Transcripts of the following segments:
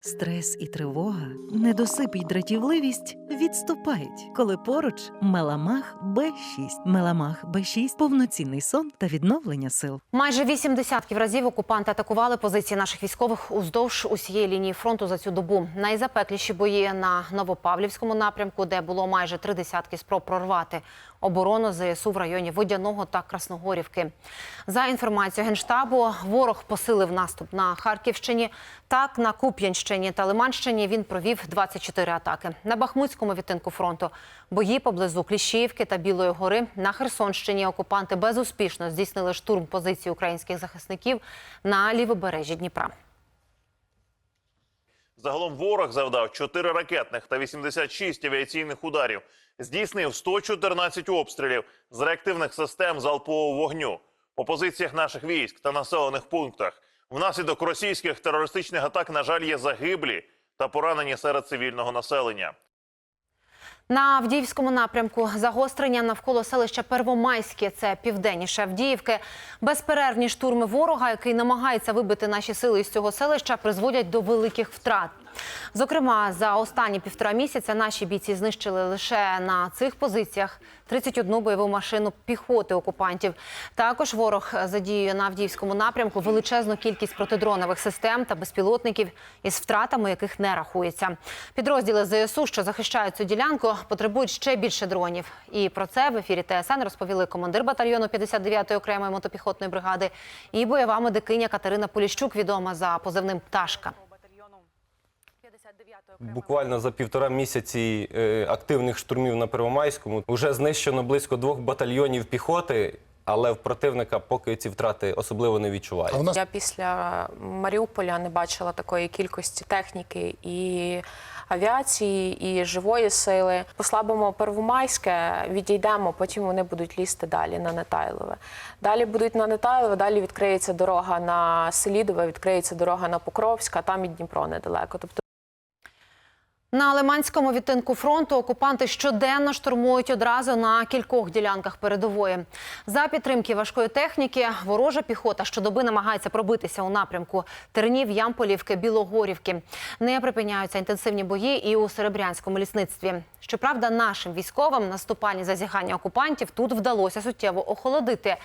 Стрес і тривога, недосип і дратівливість відступають, коли поруч Меламах Б6. Меламах Б6 – повноцінний сон та відновлення сил. Майже вісім десятків разів окупанти атакували позиції наших військових уздовж усієї лінії фронту за цю добу. Найзапекліші бої на Новопавлівському напрямку, де було майже три десятки спроб прорвати оборону ЗСУ в районі Водяного та Красногорівки. За інформацією генштабу, ворог посилив наступ на Харківщині. Так, на Куп'янщині та Лиманщині він провів 24 атаки. На Бахмутському відтинку фронту бої поблизу Кліщіївки та Білої гори. На Херсонщині окупанти безуспішно здійснили штурм позицій українських захисників на лівобережжі Дніпра. Загалом ворог завдав 4 ракетних та 86 авіаційних ударів. Здійснив 114 обстрілів з реактивних систем залпового вогню по позиціях наших військ та населених пунктах. Внаслідок російських терористичних атак, на жаль, є загиблі та поранені серед цивільного населення. На Авдіївському напрямку загострення навколо селища Первомайське, це південніше Авдіївки. Безперервні штурми ворога, який намагається вибити наші сили із цього селища, призводять до великих втрат. Зокрема, за останні півтора місяця наші бійці знищили лише на цих позиціях 31 бойову машину піхоти окупантів. Також ворог задіює на Авдіївському напрямку величезну кількість протидронових систем та безпілотників із втратами, яких не рахується. Підрозділи ЗСУ, що захищають цю ділянку, потребують ще більше дронів. І про це в ефірі ТСН розповіли командир батальйону 59-ї окремої мотопіхотної бригади і бойова медикиня Катерина Поліщук, відома за позивним Пташка. Буквально за півтора місяці е, активних штурмів на Первомайському вже знищено близько двох батальйонів піхоти, але в противника поки ці втрати особливо не відчувають. Нас Я після Маріуполя не бачила такої кількості техніки і авіації, і живої сили. Послабимо Первомайське, відійдемо, потім вони будуть лізти далі на Нетайлове. Далі будуть на Нетайлове, далі відкриється дорога на Селідове, відкриється дорога на Покровськ, а там і Дніпро недалеко. Тобто На Лиманському відтинку фронту окупанти щоденно штурмують одразу на кількох ділянках передової. За підтримки важкої техніки ворожа піхота щодоби намагається пробитися у напрямку Тернів, Ямполівки, Білогорівки. Не припиняються інтенсивні бої і у Серебрянському лісництві. Щоправда, нашим військовим наступальні зазіхання окупантів тут вдалося суттєво охолодити.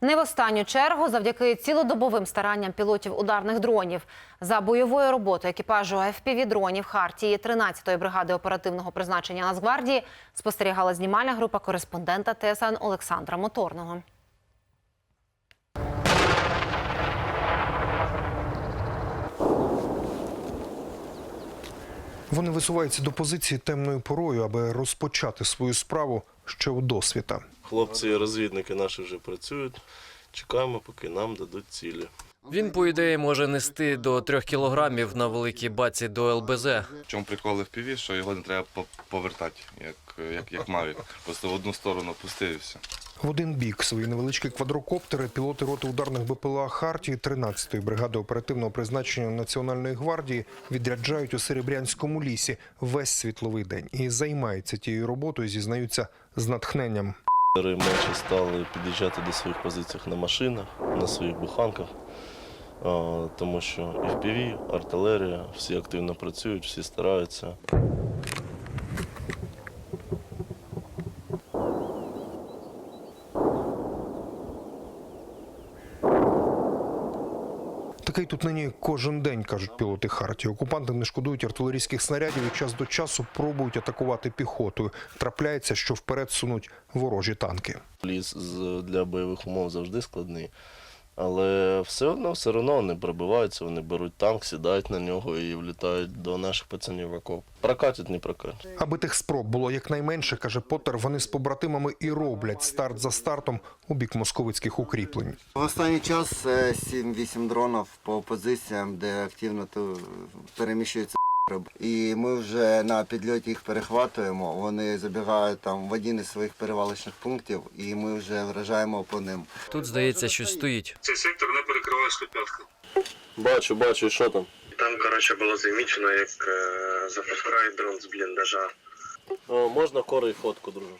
Не в останню чергу завдяки цілодобовим старанням пілотів ударних дронів за бойовою роботою екіпажу fpv дронів Хартії 13-ї бригади оперативного призначення Нацгвардії спостерігала знімальна група кореспондента ТСН Олександра Моторного. вони висуваються до позиції темною порою, аби розпочати свою справу ще у досвіта. Хлопці і розвідники наші вже працюють. Чекаємо, поки нам дадуть цілі. Він, по ідеї, може нести до трьох кілограмів на великій баці до ЛБЗ. В чому прикол FPV, що його не треба повертати, як, як, як Mavic. Просто в одну сторону пустив і все. В один бік свої невеличкі квадрокоптери пілоти роти ударних БПЛА Хартії 13-ї бригади оперативного призначення Національної гвардії відряджають у Серебрянському лісі весь світловий день і займаються тією роботою, зізнаються з натхненням. Менше стали під'їжджати до своїх позицій на машинах, на своїх буханках, тому що і в артилерія, всі активно працюють, всі стараються. Такий тут нині кожен день, кажуть пілоти Харті. Окупанти не шкодують артилерійських снарядів і час до часу пробують атакувати піхотою. Трапляється, що вперед сунуть ворожі танки. Ліс для бойових умов завжди складний. Але все одно, все одно вони пробиваються, вони беруть танк, сідають на нього і влітають до наших пацанів в окоп. Прокатять, не прокатять. Аби тих спроб було якнайменше, каже Поттер, вони з побратимами і роблять старт за стартом у бік московицьких укріплень. В останній час е, 7-8 дронів по позиціям, де активно переміщуються і ми вже на підльоті їх перехватуємо. Вони забігають там в один із своїх перевалочних пунктів, і ми вже вражаємо по ним. Тут, здається, щось стоїть. Цей сектор не перекриває 105. Бачу, бачу, що там. Там, коротше, було замічено, як е, запускають дрон з бліндажа. О, можна кори і фотку, друже.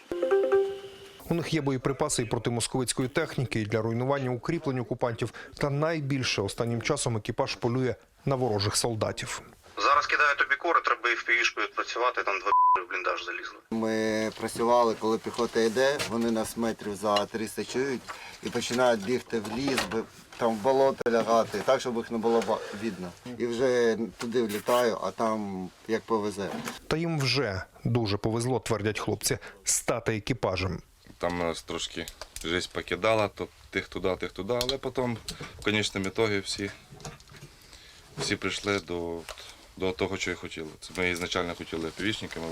У них є боєприпаси і проти московицької техніки, і для руйнування укріплень окупантів. Та найбільше останнім часом екіпаж полює на ворожих солдатів. Зараз кидаю тобі кори, треба і в півішку відпрацювати, там два в бліндаж залізли. Ми працювали, коли піхота йде, вони нас метрів за 300 чують і починають бігти в ліс, там в болото лягати, так, щоб їх не було видно. І вже туди влітаю, а там як повезе. Та їм вже дуже повезло, твердять хлопці, стати екіпажем. Там нас трошки життя покидала, то тих туди, тих туди, але потім в конечному ітогі всі, всі прийшли до, до того, що і хотіли. Це ми ізначально хотіли півічниками.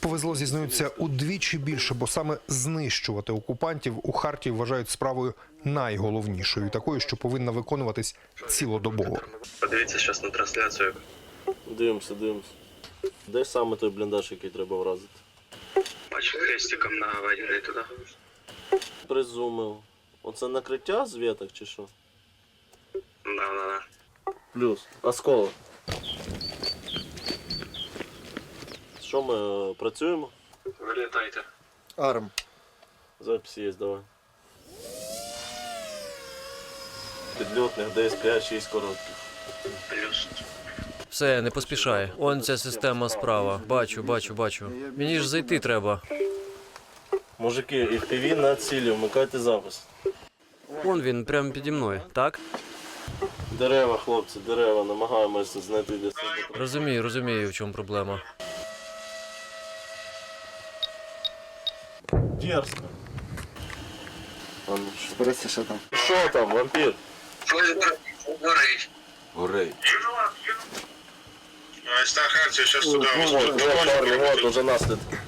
Повезло, зізнаються, удвічі більше, бо саме знищувати окупантів у Хартії вважають справою найголовнішою, такою, що повинна виконуватись цілодобово. Подивіться зараз на трансляцію. Дивимося, дивимося. Де саме той бліндаж, який треба вразити? Бачу, хрестиком наведений туди. Призумив. Оце накриття з віток чи що? Да, да, да. Плюс. Осколок. Що ми е, працюємо? Вилітайте. Арм. Запись є, давай. Підльотних десь 5-6 коротких. Плюс. Все, не поспішай. Он ця система справа. Бачу, бачу, бачу. Мені ж зайти треба. Мужики, і ПВ на цілі, вмикайте запис. Он він прямо піді мною, так? Дерева, хлопці, дерева, намагаємося знайти для себе. Розумію, розумію, в чому проблема. Дерзко. Ну що? Там. Що там, вампір? Горить. Зараз вот, уже наслідки.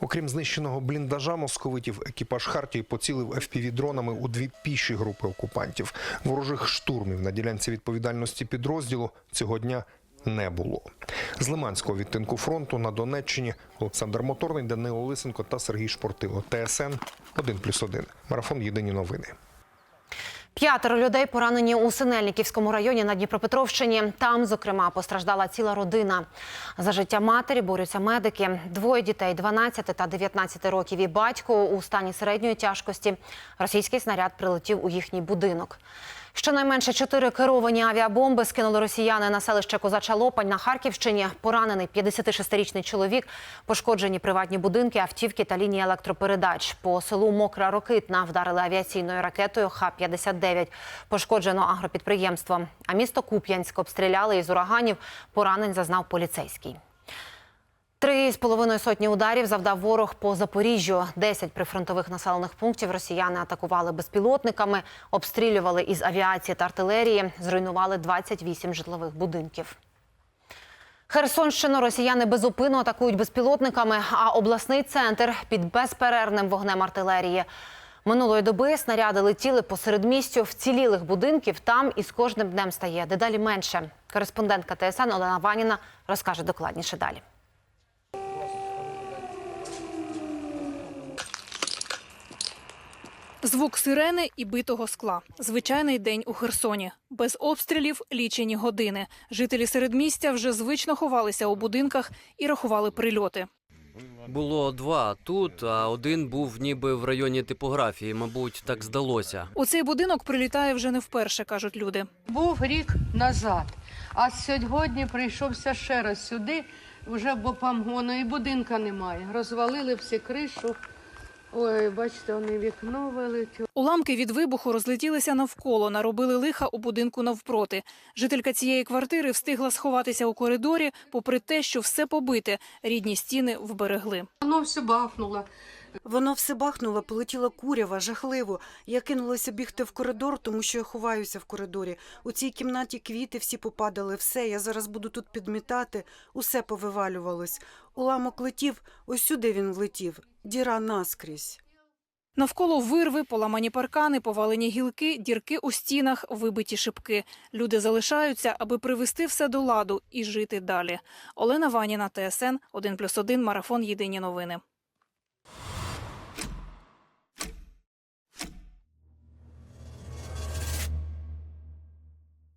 Окрім знищеного бліндажа московитів, екіпаж Хартії поцілив FPV-дронами у дві піші групи окупантів. Ворожих штурмів на ділянці відповідальності підрозділу цього дня не було. З Лиманського відтинку фронту на Донеччині Олександр Моторний, Данило Лисенко та Сергій Шпортило. ТСН 1+,1. Марафон Єдині новини. П'ятеро людей поранені у Синельниківському районі на Дніпропетровщині. Там, зокрема, постраждала ціла родина. За життя матері борються медики. Двоє дітей 12 та 19 років і батько у стані середньої тяжкості. Російський снаряд прилетів у їхній будинок. Щонайменше чотири керовані авіабомби скинули росіяни на селище Козача Лопань на Харківщині. Поранений 56-річний чоловік, пошкоджені приватні будинки, автівки та лінії електропередач. По селу Мокра Рокитна вдарили авіаційною ракетою Х-59. Пошкоджено агропідприємство. А місто Куп'янськ обстріляли із ураганів. Поранень зазнав поліцейський. Три з половиною сотні ударів завдав ворог по Запоріжжю. Десять прифронтових населених пунктів росіяни атакували безпілотниками, обстрілювали із авіації та артилерії, зруйнували 28 житлових будинків. Херсонщину росіяни безупинно атакують безпілотниками, а обласний центр під безперервним вогнем артилерії. Минулої доби снаряди летіли по середмістю вцілілих будинків. Там із кожним днем стає дедалі менше. Кореспондентка ТСН Олена Ваніна розкаже докладніше далі. Звук сирени і битого скла. Звичайний день у Херсоні. Без обстрілів лічені години. Жителі середмістя вже звично ховалися у будинках і рахували прильоти. Було два тут, а один був ніби в районі типографії, мабуть, так здалося. У цей будинок прилітає вже не вперше, кажуть люди. Був рік назад, а сьогодні прийшовся ще раз сюди, вже бо памгону і будинка немає. Розвалили всі кришу. Ой, бачите, вони вікно вилетіло. Уламки від вибуху розлетілися навколо, наробили лиха у будинку навпроти. Жителька цієї квартири встигла сховатися у коридорі, попри те, що все побите, рідні стіни вберегли. Воно все бахнуло. Воно все бахнуло, полетіла курява, жахливо. Я кинулася бігти в коридор, тому що я ховаюся в коридорі. У цій кімнаті квіти всі попадали, все. Я зараз буду тут підмітати, усе повивалювалось. Уламок летів, ось сюди він влетів. Діра наскрізь. Навколо вирви, поламані паркани, повалені гілки, дірки у стінах, вибиті шибки. Люди залишаються, аби привести все до ладу і жити далі. Олена Ваніна, ТСН 1+,1, Марафон. Єдині новини.